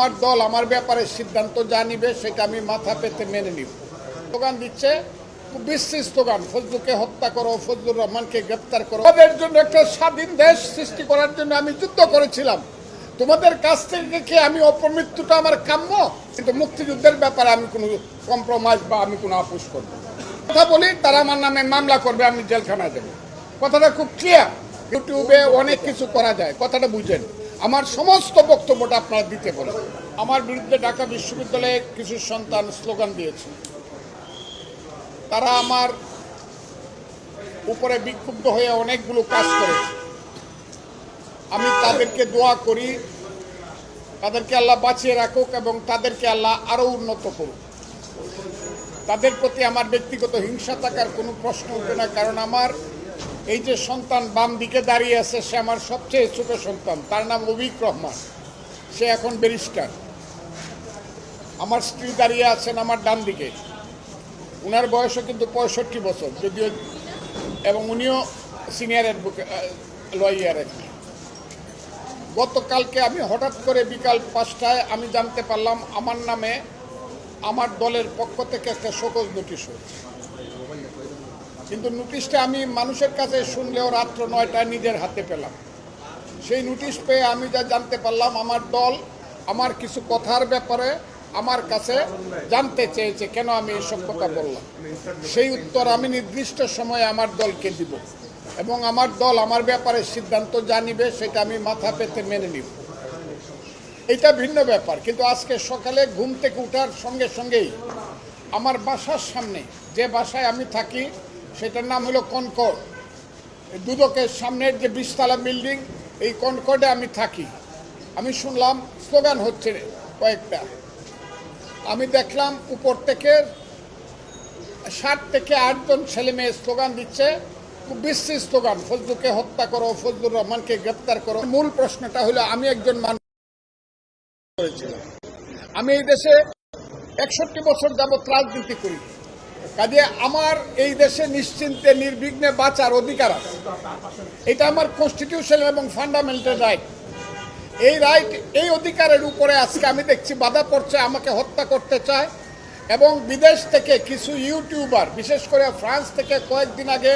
আমার দল আমার ব্যাপারে সিদ্ধান্ত যা নিবে সেটা আমি মাথা পেতে মেনে নিব। স্লোগান দিচ্ছে স্লোগান, ফজলুকে হত্যা করো, ফজলুর রহমানকে গ্রেপ্তার করো। তাদের জন্য একটা স্বাধীন দেশ সৃষ্টি করার জন্য আমি যুদ্ধ করেছিলাম। তোমাদের কাছ থেকে কি আমি অপমৃত্যুটা আমার কাম্য? কিন্তু মুক্তিযুদ্ধের ব্যাপারে আমি কোনো কম্প্রোমাইজ বা আমি কোনো আপোষ করব কথা বলি, তারা আমার নামে মামলা করবে, আমি জেলখানায় দেবো কথাটা খুব ক্লিয়ার ইউটিউবে অনেক কিছু করা যায়, কথাটা বুঝেন। আমার সমস্ত বক্তব্যটা আপনারা দিতে বলেন। আমার বিরুদ্ধে ঢাকা বিশ্ববিদ্যালয়ে কিছু সন্তান স্লোগান দিয়েছে। তারা আমার উপরে বিক্ষুব্ধ হয়ে অনেকগুলো কাজ করেছে। আমি তাদেরকে দোয়া করি, তাদেরকে আল্লাহ বাঁচিয়ে রাখুক এবং তাদেরকে আল্লাহ আরও উন্নত করুক। তাদের প্রতি আমার ব্যক্তিগত হিংসা থাকার কোনো প্রশ্ন উঠে না, কারণ আমার এই যে সন্তান বাম দিকে দাঁড়িয়ে আছে, সে আমার সবচেয়ে ছোট সন্তান। তার নাম অভিক রহমান। সে এখন ব্যারিস্টার। আমার স্ত্রী দাঁড়িয়ে আছেন আমার ডান দিকে। ওনার বয়সও কিন্তু পঁয়ষট্টি বছর, যদিও এবং উনিও সিনিয়র লয়ার আর কি গতকালকে আমি হঠাৎ করে বিকাল পাঁচটায় আমি জানতে পারলাম, আমার নামে আমার দলের পক্ষ থেকে একটা শোকজ নোটিশ হয়েছে। কিন্তু নোটিশটা আমি মানুষের কাছে শুনলেও রাত্র নয়টায় নিজের হাতে পেলাম। সেই নোটিশ পেয়ে আমি যা জানতে পারলাম, আমার দল আমার কিছু কথার ব্যাপারে আমার কাছে জানতে চেয়েছে, কেন আমি এসব কথা বললাম? সেই উত্তর আমি নির্দিষ্ট সময়ে আমার দলকে দিব এবং আমার দল আমার ব্যাপারে সিদ্ধান্ত জানিবে সেটা আমি মাথা পেতে মেনে নিব। এটা ভিন্ন ব্যাপার, কিন্তু আজকে সকালে ঘুম থেকে উঠার সঙ্গে সঙ্গেই আমার বাসার সামনে যে বাসায় আমি থাকি সেটার নাম হলো কনকর্ড। দুদকের সামনের যে বিশতলা বিল্ডিং, এই কনকর্ডে আমি থাকি। আমি শুনলাম স্লোগান হচ্ছে কয়েকটা। আমি দেখলাম উপর থেকে ষাট থেকে আটজন ছেলে মেয়ে স্লোগান দিচ্ছে, খুব বিশ্রী স্লোগান, ফজলুকে হত্যা করো, ফজলুর রহমানকে গ্রেপ্তার করো। মূল প্রশ্নটা হলো, আমি একজন মানুষ করেছিলাম। আমি এই দেশে একষট্টি বছর যাবৎ রাজনীতি করি। কাজে আমার এই দেশে নিশ্চিন্তে, নির্বিঘ্নে বাঁচার অধিকার আছে। এটা আমার কনস্টিটিউশন এবং ফান্ডামেন্টাল রাইট এই রাইট এই অধিকারের উপরে আজকে আমি দেখছি বাধা পড়ছে, আমাকে হত্যা করতে চায় এবং বিদেশ থেকে কিছু ইউটিউবার, বিশেষ করে ফ্রান্স থেকে কয়েকদিন আগে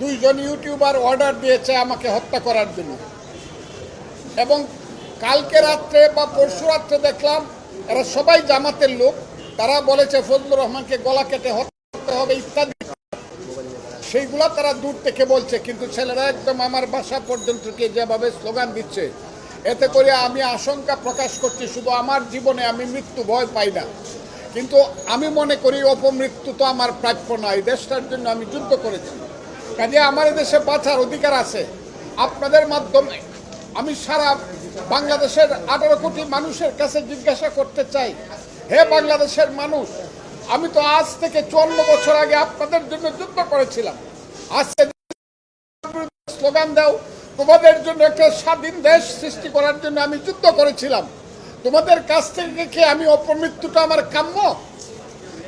দুইজন ইউটিউবার অর্ডার দিয়েছে আমাকে হত্যা করার জন্য। এবং কালকে রাত্রে বা পরশু রাত্রে দেখলাম, এরা সবাই জামাতের লোক, তারা বলেছে ফজলুর রহমানকে গলা কেটে হত্যা করতে হবে ইত্যাদি। সেইগুলা তারা দূর থেকে বলছে, কিন্তু ছেলেরা একদম আমার বাসা পর্যন্ত যেভাবে স্লোগান দিচ্ছে, এতে করে আমি আশঙ্কা প্রকাশ করছি, শুধু আমার জীবনে আমি মৃত্যু ভয় পাই না। কিন্তু আমি মনে করি অপমৃত্যু তো আমার প্রাপ্য নয় দেশটার জন্য আমি যুদ্ধ করেছি। কাজে আমার দেশে বাঁচার অধিকার আছে। আপনাদের মাধ্যমে আমি সারা বাংলাদেশের আঠারো কোটি মানুষের কাছে জিজ্ঞাসা করতে চাই, হে বাংলাদেশের মানুষ আমি তো আজ থেকে চুয়ান্ন বছর আগে আপনাদের জন্য যুদ্ধ করেছিলাম। আজকে স্লোগান দাও। তোমাদের জন্য একটা স্বাধীন দেশ সৃষ্টি করার জন্য আমি যুদ্ধ করেছিলাম। তোমাদের কাছ থেকে কি আমি অপমৃত্যুটা আমার কাম্য।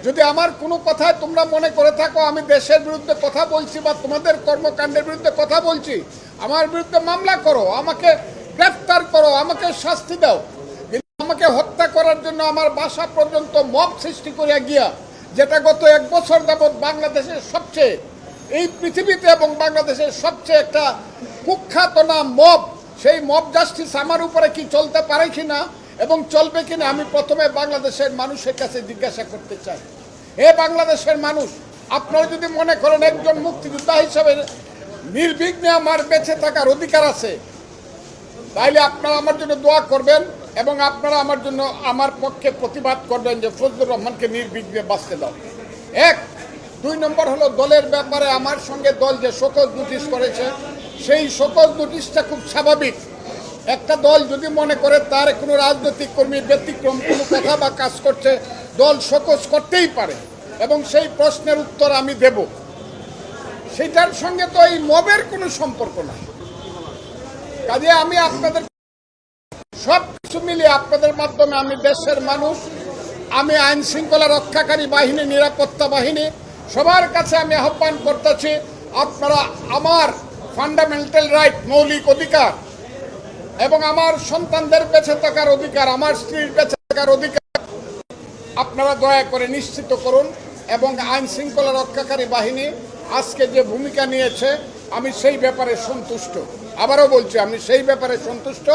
যদি আমার কোনো কথায় তোমরা মনে করে থাকো, আমি দেশের বিরুদ্ধে কথা বলছি বা তোমাদের কর্মকাণ্ডের বিরুদ্ধে কথা বলছি, আমার বিরুদ্ধে মামলা করো, আমাকে গ্রেফতার করো, আমাকে শাস্তি দাও। আমাকে হত্যা করার জন্য আমার বাসা পর্যন্ত মব সৃষ্টি করিয়া গিয়া, যেটা গত এক বছর যাবৎ বাংলাদেশের সবচেয়ে, এই পৃথিবীতে এবং বাংলাদেশের সবচেয়ে একটা কুখ্যাত নাম মব, সেই মব জাস্টিস আমার উপরে কি চলতে পারে কিনা এবং চলবে কিনা আমি প্রথমে বাংলাদেশের মানুষের কাছে জিজ্ঞাসা করতে চাই। হে বাংলাদেশের মানুষ, আপনারা যদি মনে করেন একজন মুক্তিযোদ্ধা হিসাবে নির্বিঘ্নে আমার বেঁচে থাকার অধিকার আছে তাইলে আপনারা আমার জন্য দোয়া করবেন এবং আপনারা আমার জন্য আমার পক্ষে প্রতিবাদ করবেন যে ফজলুর রহমানকে নির্বিঘ্নে বাঁচতে দাও। এক, দুই নম্বর হলো দলের ব্যাপারে আমার সঙ্গে দল যে শোকজ নোটিশ করেছে, সেই শোকজ নোটিশটা খুব স্বাভাবিক। একটা দল যদি মনে করে তার কোনো রাজনৈতিক কর্মী ব্যতিক্রম, কোনো কথা বা কাজ করছে, দল শোকজ করতেই পারে এবং সেই প্রশ্নের উত্তর আমি দেব। সেটার সঙ্গে তো এই মবের কোনো সম্পর্ক নাই। কাজে আমি আপনাদের সব কিছু মিলিয়ে আপনাদের মাধ্যমে আমি দেশের মানুষ, আমি আইন শৃঙ্খলা রক্ষাকারী বাহিনী, নিরাপত্তা বাহিনী, সবার কাছে আমি আহ্বান করতেছি, আপনারা আমার ফান্ডামেন্টাল রাইট মৌলিক অধিকার এবং আমার সন্তানদের বেঁচে থাকার অধিকার, আমার স্ত্রীর বেঁচে থাকার অধিকার আপনারা দয়া করে নিশ্চিত করুন এবং আইন শৃঙ্খলা রক্ষাকারী বাহিনী আজকে যে ভূমিকা নিয়েছে আমি সেই ব্যাপারে সন্তুষ্ট। আবারও বলছি, আমি সেই ব্যাপারে সন্তুষ্ট।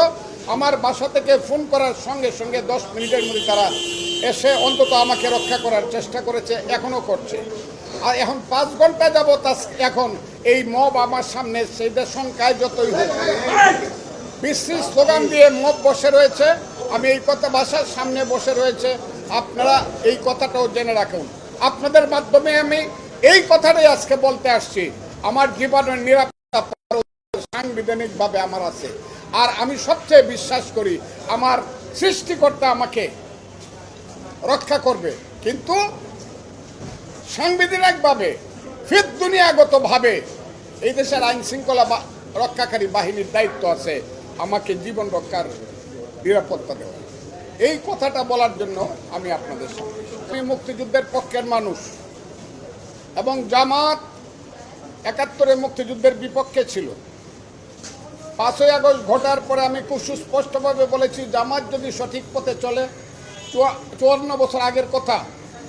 আমার বাসা থেকে ফোন করার সঙ্গে সঙ্গে দশ মিনিটের মধ্যে তারা এসে অন্তত আমাকে রক্ষা করার চেষ্টা করেছে, এখনও করছে। আর এখন পাঁচ ঘণ্টা যাবত তা এখন এই মব আমার সামনে সেইটা সংখ্যায় যতই হোক। বিশ্রী স্লোগান দিয়ে মব বসে রয়েছে। আমি এই কথা বাসার সামনে বসে রয়েছে। আপনারা এই কথাটাও জেনে রাখুন। আপনাদের মাধ্যমে আমি এই কথাটাই আজকে বলতে আসছি। আমার জীবনের নিরাপত্তা সাংবিধানিকভাবে আমার আছে। আর আমি সবচেয়ে বিশ্বাস করি, আমার সৃষ্টিকর্তা আমাকে রক্ষা করবে। কিন্তু সাংবিধানিকভাবে ফির দুনিয়াগতভাবে এই দেশের আইন শৃঙ্খলা রক্ষাকারী বাহিনীর দায়িত্ব আছে, আমাকে জীবন রক্ষার নিরাপত্তা দেওয়া। এই কথাটা বলার জন্য আমি আপনাদের সঙ্গে আমি মুক্তিযুদ্ধের পক্ষের মানুষ এবং জামাত একাত্তরে মুক্তিযুদ্ধের বিপক্ষে ছিল। পাঁচই আগস্ট ঘটার পরে আমি খুব সুস্পষ্টভাবে বলেছি, জামাত যদি সঠিক পথে চলে চুয়ান্ন বছর আগের কথা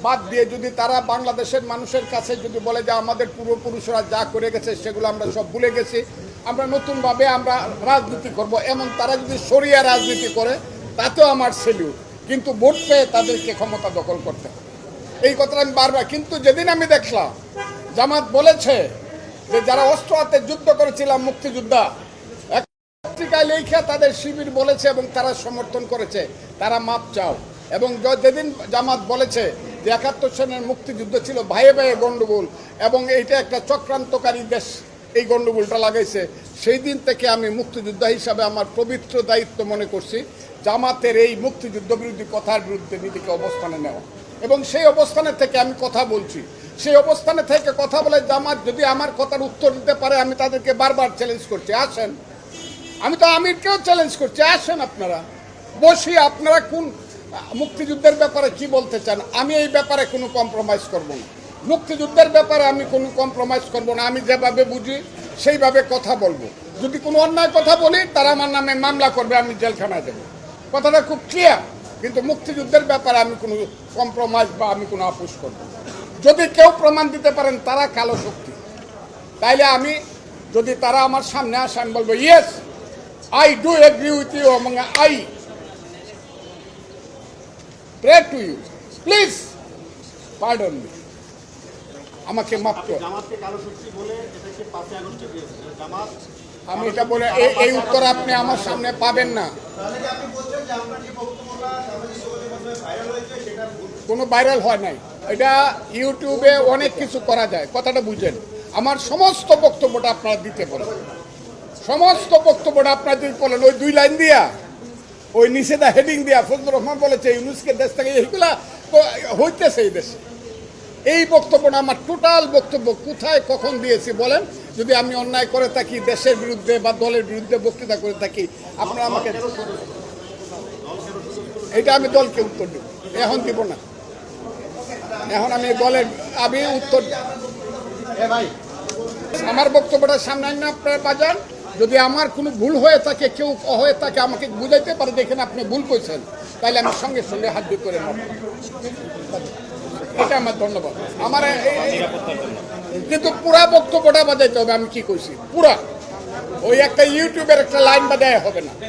বাদ দিয়ে যদি তারা বাংলাদেশের মানুষের কাছে যদি বলে যে আমাদের পূর্বপুরুষরা যা করে গেছে সেগুলো আমরা সব ভুলে গেছি, আমরা নতুনভাবে আমরা রাজনীতি করব। এমন তারা যদি সরিয়া রাজনীতি করে, তাতেও আমার সেলিউট কিন্তু ভোট পেয়ে তাদেরকে ক্ষমতা দখল করতে এই কথাটা আমি বারবার কিন্তু যেদিন আমি দেখলাম, জামাত বলেছে যে যারা অস্ত্র হাতে যুদ্ধ করেছিলাম, মুক্তিযোদ্ধা পত্রিকায় লেখা তাদের শিবির বলেছে এবং তারা সমর্থন করেছে। তারা মাপ চাও। এবং যেদিন জামাত বলেছে যে একাত্তর সনের মুক্তিযুদ্ধ ছিল, ভাইয়ে ভাইয়ে গণ্ডগোল, এবং এইটা একটা চক্রান্তকারী দেশ এই গণ্ডগোলটা লাগাইছে, সেই দিন থেকে আমি মুক্তিযোদ্ধা হিসাবে আমার পবিত্র দায়িত্ব মনে করছি, জামাতের এই মুক্তিযুদ্ধ বিরোধী কথার বিরুদ্ধে নিজেকে অবস্থানে নেওয়া। এবং সেই অবস্থানের থেকে আমি কথা বলছি। সেই অবস্থানে থেকে কথা বলে, জামাত যদি আমার কথার উত্তর দিতে পারে, আমি তাদেরকে বারবার চ্যালেঞ্জ করছি। আসেন। আমি তো আমিরকেও চ্যালেঞ্জ করছি। আসেন আপনারা। বসি, আপনারা কোন মুক্তিযুদ্ধের ব্যাপারে কি বলতে চান? আমি এই ব্যাপারে কোনো কম্প্রোমাইজ করব না। মুক্তিযুদ্ধের ব্যাপারে আমি কোনো কম্প্রোমাইজ করব না। আমি যেভাবে বুঝি, সেইভাবে কথা বলব। যদি কোনো অন্যায় কথা বলি, তারা আমার নামে মামলা করবে, আমি জেলখানায় দেবো। কথাটা খুব ক্লিয়ার কিন্তু মুক্তিযুদ্ধের ব্যাপারে আমি কোনো কম্প্রোমাইজ বা আমি কোনো আপোষ করব না। যদি কেউ প্রমাণ দিতে পারেন তারা কালো শক্তি। তাইলে আমি যদি তারা আমার সামনে আসে আমি বলব yes I do agree with you এবং I pray to you please pardon me আমাকে মাফ কর। আমি এটা বলে এই- এই উত্তর আপনি আমার সামনে পাবেন না। কোনো ভাইরাল হয় নাই। এটা ইউটিউবে অনেক কিছু করা যায়। কথাটা বুঝেন। আমার সমস্ত বক্তব্যটা আপনারা দিতে পারেন সমস্ত বক্তব্যটা আপনারা দিতে বলেন, ওই দুই লাইন দিয়া, ওই নিষেধা হেডিং দিয়া ফজলুর রহমান বলেছে, ইউনুসকে দেশ থেকে এইগুলা হইতেছে এই দেশে। এই বক্তব্যটা আমার টোটাল বক্তব্য কোথায়, কখন দিয়েছি বলেন? যদি আমি অন্যায় করে থাকি, দেশের বিরুদ্ধে বা দলের বিরুদ্ধে বক্তৃতা করে থাকি, আপনারা আমাকে এটা আমি দলকে উত্তর দেব। এখন দিব না। এখন আমি দলের আমি উত্তর আমার বক্তব্যটা সামনে আইন আপনার বাজান। যদি আমার কোনো ভুল হয়ে থাকে, কেউ হয়ে থাকে, আমাকে বুঝাইতে পারে, দেখেন আপনি ভুল করছেন তাহলে আমি সঙ্গে সঙ্গে হাত দিয়ে করে নেব। এটা আমার ধন্যবাদ। আমার কিন্তু পুরা বক্তব্যটা বাজাইতে হবে, আমি কি কইছি? পুরা। ওই একটা ইউটিউবের একটা লাইন বাজায় হবে না।